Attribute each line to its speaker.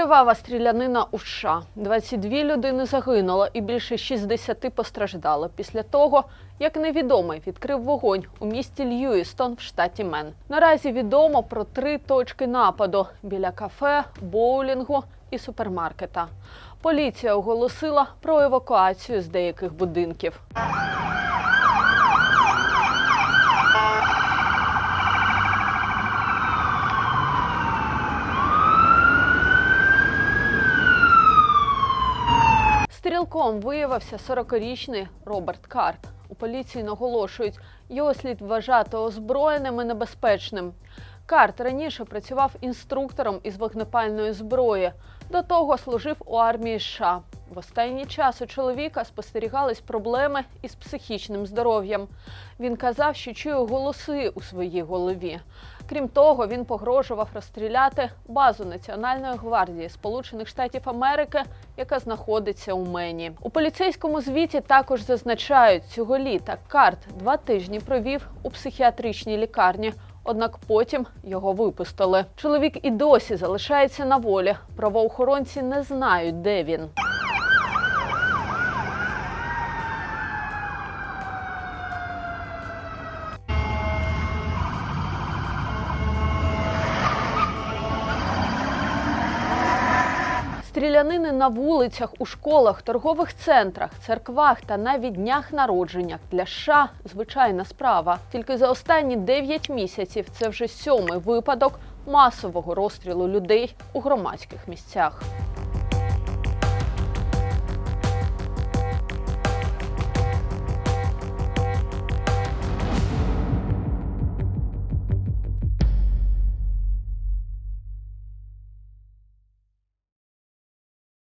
Speaker 1: Кривава стрілянина у США. 22 людини загинуло і більше 60 постраждало після того, як невідомий відкрив вогонь у місті Льюістон в штаті Мен. Наразі відомо про три точки нападу біля кафе, боулінгу і супермаркета. Поліція оголосила про евакуацію з деяких будинків. Стрілком виявився 40-річний Роберт Карт. У поліції наголошують, його слід вважати озброєним і небезпечним. Карт раніше працював інструктором із вогнепальної зброї. До того служив у армії США. В останній час у чоловіка спостерігались проблеми із психічним здоров'ям. Він казав, що чує голоси у своїй голові. Крім того, він погрожував розстріляти базу Національної гвардії Сполучених Штатів Америки, яка знаходиться у Мені. У поліцейському звіті також зазначають, цього літа Карт два тижні провів у психіатричній лікарні. Однак потім його випустили. Чоловік і досі залишається на волі. Правоохоронці не знають, де він. Стрілянини на вулицях, у школах, торгових центрах, церквах та навіть днях народження для США звичайна справа. Тільки за останні 9 місяців це вже сьомий випадок масового розстрілу людей у громадських місцях.